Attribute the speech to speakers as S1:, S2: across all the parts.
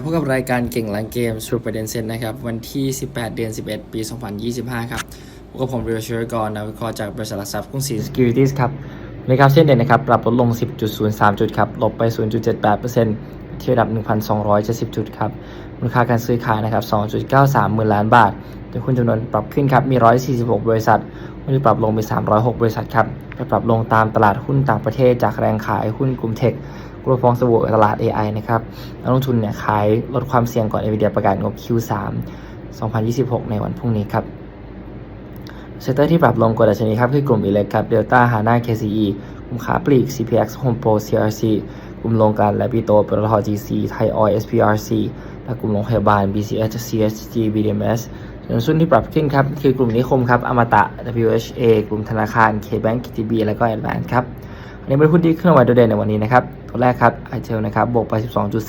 S1: ับพบกับรายการเก่งหลังเกมสรุปประเด็นเซ็นนะครับ วันที่ 18 เดือน 11 ปี 2025 ครับพบกับผมเรียวชอร์กรนะวิเคราะห์จากบริษัทหลักทรัพย์กรุงศรี Securities ครับในครับเส้นเด่นนะครับปรับลดลง 10.03 จุดครับลบไป 0.78%ที่ระดับ 1,270 จุดครับมูลค่าการซื้อขายนะครับ 2.93หมื่นล้านบาทโดยหุ้นจำนวนปรับขึ้นครับมี 146 บริษัทหุ้นที่ปรับลงมี 306 บริษัทครับไปปรับลงตามตลาดหุ้นต่างประเทศจากแรงขายหุ้นกลุ่มเทค กลัวฟองสบู่ตลาด AI นะครับนักลงทุนเนี่ยขายลดความเสี่ยงก่อน NVIDIA ประกาศงบ Q3 2026 ในวันพรุ่งนี้ครับเซตเตอร์ที่ปรับลงกว่าดัชนีครับคือกลุ่มอิเล็กครับ Delta Hana KCE กลุ่มค้าปลีก CPX Home Pro CRC กลุ่มโรงกลั่นและปิโตรปตท GC ไทยออย SPRC และกลุ่มโรงพยาบาล BCH CSG BDMs ส่วนหุ้นที่ปรับขึ้นครับ คือกลุ่มนิคมครับอมตะ WHA กลุ่มธนาคาร KBank KTB และก็ Advance ครับ อันนี้เป็นหุ้นที่เคลื่อนไหวโดดเด่นในวันนี้นะครับ ตัวแรกครับไอเทลนะครับ บวกไป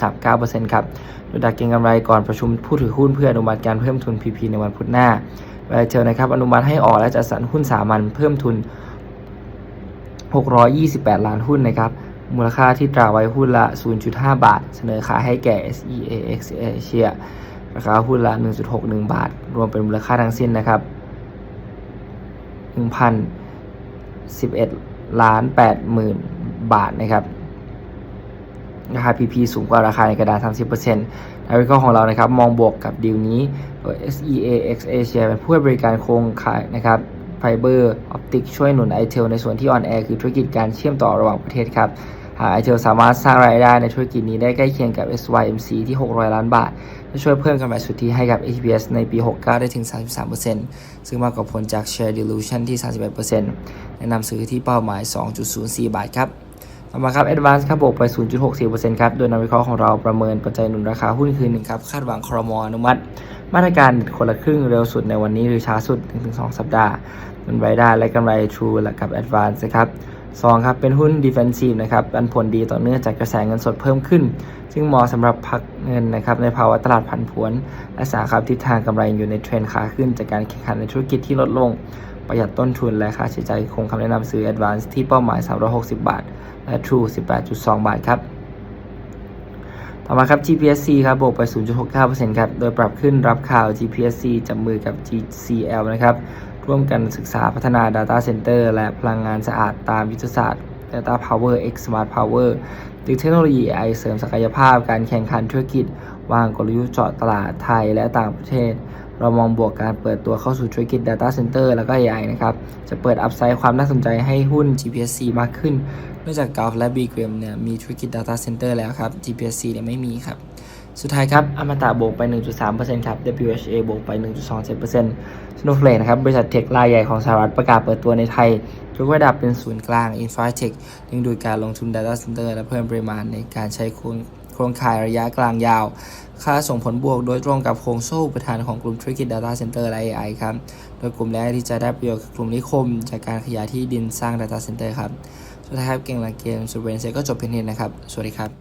S1: 12.39%ครับ โดยดักเก็งกำไรก่อนประชุมผู้ถือหุ้นเพื่ออนุมัติการเพิ่มทุน PP ในวันพุธหน้าไอเทลนะครับ อนุมัติให้ออกและจัดสรรหุ้นสามัญเพิ่มทุน 628 ล้านหุ้นนะครับ มูลค่าที่ตราไว้หุ้นละ 0.5 บาท เสนอขายให้แก่ SEAX Asia ราคาหุ้นละ 1.61 บาท รวมเป็นมูลค่าทั้งสิ้นนะครับ1,011 ล้าน8หมื่นบาทนะครับราคา PP สูงกว่าราคาในกระดาษ 30%นักวิเคราะห์ของเรานะครับ มองบวกกับดีลนี้โดย SEAX Asia เป็นผู้ให้บริการโครงข่ายนะครับไฟเบอร์ออปติกช่วยหนุนไอเทลในส่วนที่ออนแอร์คือธุรกิจการเชื่อมต่อระหว่างประเทศครับ หากไอเทลสามารถสร้างรายได้ในธุรกิจนี้ได้ใกล้เคียงกับ SYMC ที่ 600 ล้านบาท จะช่วยเพิ่มกำไรสุทธิให้กับ ATPS ในปี 69 ได้ถึง 33%ซึ่งมากกว่าผลจาก Share Dilution ที่ 31%แนะนำซื้อที่เป้าหมาย 2.04 บาทครับต่อมาครับ Advance ครับบวกไป 0.64%ครับ โดยนักวิเคราะห์ของเราประเมินปัจจัยหนุนราคาหุ้นคืนหนึ่งครับ คาดหวังครมอนุมัติ มาตรการคนละครึ่งเร็วสุดในวันนี้หรือช้าสุดถึง2สัปดาห์เป็นรายได้และกำไร True และกับ Advance นะครับ สองครับเป็นหุ้น Defensive นะครับปันผลดีต่อเนื่องจากกระแสเงินสดเพิ่มขึ้น ซึ่งเหมาะสำหรับพักเงินนะครับในภาวะตลาดผันผวนและสาครับทิศทางกำไรอยู่ในเทรนขาขึ้น จากการแข่งขันในธุรกิจที่ลดลง ประหยัดต้นทุนและค่าใช้จ่ายคงคำแนะนำซื้อ Advance ที่เป้าหมาย 360 บาท และ True 18.2 บาทครับต่อมาครับ GPSC ครับบวกไป 0.69%ครับโดยปรับขึ้นรับข่าว GPSC จับมือกับ GCL นะครับ ร่วมกันศึกษาพัฒนา Data Center และพลังงานสะอาดตามยุทธศาสตร์ Data Power X Smart Power ดึกเทคโนโลยี AI เสริมศักยภาพการแข่งขันธุรกิจ วางกลยุทธ์เจาะตลาดไทยและต่างประเทศ เรามองบวกการเปิดตัวเข้าสู่ธุรกิจ Data Center แล้วก็ AI นะครับ จะเปิดอัพไซด์ความน่าสนใจให้หุ้น GPSC มากขึ้น เนื่องจาก Gulf และ b g r a m เนี่ยมีธุรกิจ Data Center แล้วครับ GPSC เนี่ยไม่มีครับ สุดท้ายครับอมตะบวกไป 1.3%ครับ WHA บวกไป 1.27% Snowflake นะครับ บริษัทเทครายใหญ่ของสหรัฐประกาศเปิดตัวในไทยยกระดับเป็นศูนย์กลาง Infratech ดึงดูดการลงทุน Data Center และเพิ่มปริมาณในการใช้โครงโครงข่ายระยะกลางยาว ค่าส่งผลบวกโดยตรงกับโครงโซ่ประทานของกลุ่มธุรกิจ Data Center และ AI ครับ โดยกลุ่มแรกที่จะได้ประโยชน์กลุ่มนิคม จากการขยายที่ดินสร้าง Data Center ครับ สุดท้ายครับเก่งหลักเกมสุดเวนเซก็จบเพียงเท่านี้นะครับ สวัสดีครับ